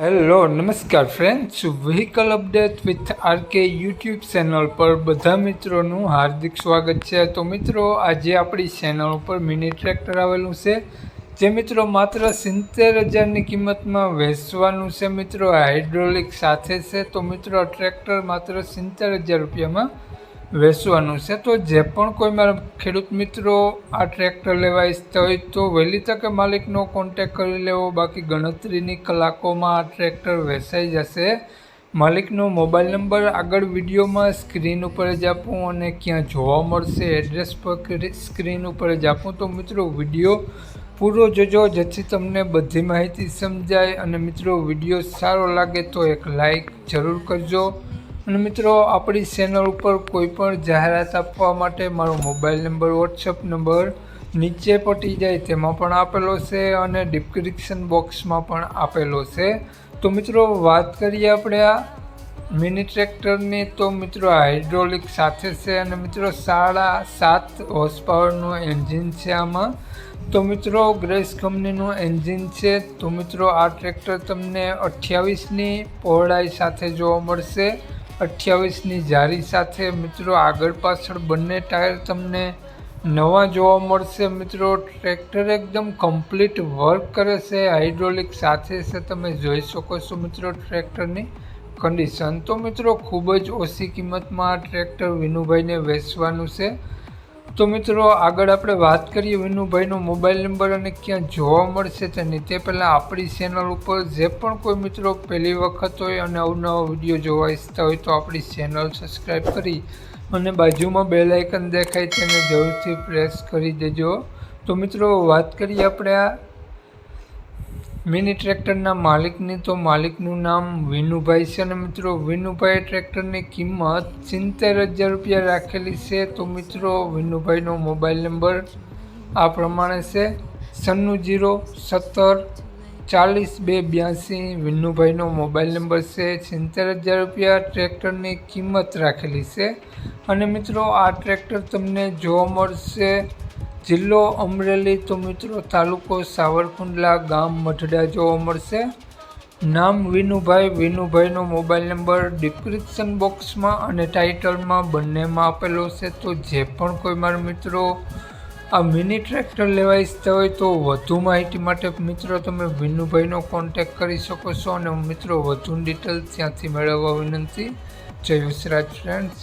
Hello નમસ્કાર friends vehicle update with RK YouTube channel પર બધા મિત્રોનું હાર્દિક સ્વાગત છે. તો મિત્રો, આજે આપણી ચેનલ ઉપર મિની ટ્રેક્ટર આવેલું છે. જે મિત્રો માત્ર સિત્તેર હજારની કિંમતમાં વેચવાનું છે મિત્રો. હાઇડ્રોલિક સાથે છે. તો મિત્રો ટ્રેક્ટર માત્ર સિત્તેર હજાર રૂપિયામાં વેચવાનું છે. તો જે પણ કોઈ મારા ખેડૂત મિત્રો આ ટ્રેક્ટર લેવા ઈચ્છતા હોય તો વહેલી તકે માલિકનો કોન્ટેક કરી લેવો. બાકી ગણતરીની કલાકોમાં આ ટ્રેક્ટર વેચાઈ જશે. માલિકનો મોબાઈલ નંબર આગળ વિડીયોમાં સ્ક્રીન ઉપર જ આપું અને ક્યાં જોવા મળશે એડ્રેસ પર સ્ક્રીન ઉપર જ આપું. તો મિત્રો વીડિયો પૂરો જોજો, જેથી તમને બધી માહિતી સમજાય અને મિત્રો વીડિયો સારો લાગે તો એક લાઈક જરૂર કરજો. અને મિત્રો, આપણી ચેનલ ઉપર કોઈ પણ જાહેરાત આપવા માટે મારો મોબાઈલ નંબર વોટ્સઅપ નંબર નીચે પટી જાય તેમાં પણ આપેલો છે અને ડિસ્ક્રિપ્શન બોક્સમાં પણ આપેલો છે. તો મિત્રો, વાત કરીએ આપણે આ મિની ટ્રેક્ટરની તો મિત્રો હાઇડ્રોલિક સાથે છે અને મિત્રો, સાડા સાત હોર્સ પાવરનું એન્જિન છે આમાં. તો મિત્રો ગ્રેસ કંપનીનું એન્જિન છે. તો મિત્રો, આ ટ્રેક્ટર તમને અઠ્યાવીસની પહોળાઈ સાથે જોવા મળશે. અઠ્યાવીસની જારી સાથે મિત્રો આગળ પાછળ બંને ટાયર તમને નવા જોવા મળશે. મિત્રો, ટ્રેક્ટર એકદમ કમ્પ્લીટ વર્ક કરે છે. હાઇડ્રોલિક સાથે છે. તમે જોઈ શકો છો મિત્રો ટ્રેક્ટરની કન્ડિશન. તો મિત્રો, ખૂબ જ ઓછી કિંમતમાં આ ટ્રેક્ટર વિનુભાઈને વેચવાનું છે. તો મિત્રો, આગળ આપણે વાત કરીએ વિનુભાઈનો મોબાઈલ નંબર અને ક્યાં જોવા મળશે તેની તે પહેલાં આપણી ચેનલ ઉપર જે પણ કોઈ મિત્રો પહેલી વખત હોય અને અવનવા વીડિયો જોવા ઈચ્છતા હોય તો આપણી ચેનલ સબસ્ક્રાઈબ કરી અને બાજુમાં બે લાઇકન દેખાય તેને જરૂરથી પ્રેસ કરી દેજો. તો મિત્રો, વાત કરીએ આપણે આ મિની ટ્રેક્ટરના માલિકની તો માલિકનું નામ વિનુભાઈ છે અને મિત્રો. વિનુભાઈ ટ્રેક્ટરની કિંમત સિત્તેર હજાર રૂપિયા રાખેલી છે. તો મિત્રો, વિનુભાઈનો મોબાઈલ નંબર આ પ્રમાણે છે. સન્નું જીરો સત્તર ચાલીસ બે બ્યાસી વિનુભાઈનો મોબાઈલ નંબર છે. સિત્તેર હજાર રૂપિયા ટ્રેક્ટરની કિંમત રાખેલી છે. અને મિત્રો, આ ટ્રેક્ટર તમને જોવા મળશે જિલ્લો અમરેલી તો મિત્રો તાલુકો સાવરકુંડલા, ગામ મઢડા જોવા મળશે. નામ વિનુભાઈ. વિનુભાઈનો મોબાઈલ નંબર ડિસ્ક્રિપ્શન બોક્સમાં અને ટાઇટલમાં બંનેમાં આપેલો છે. તો જે પણ કોઈ મારા મિત્રો આ મિની ટ્રેક્ટર લેવા ઈચ્છતા હોય તો વધુ માહિતી માટે મિત્રો તમે વિનુભાઈનો કોન્ટેક કરી શકો છો અને મિત્રો વધુ ડિટેલ ત્યાંથી મેળવવા વિનંતી. જય વિસરાજ ફ્રેન્ડ્સ.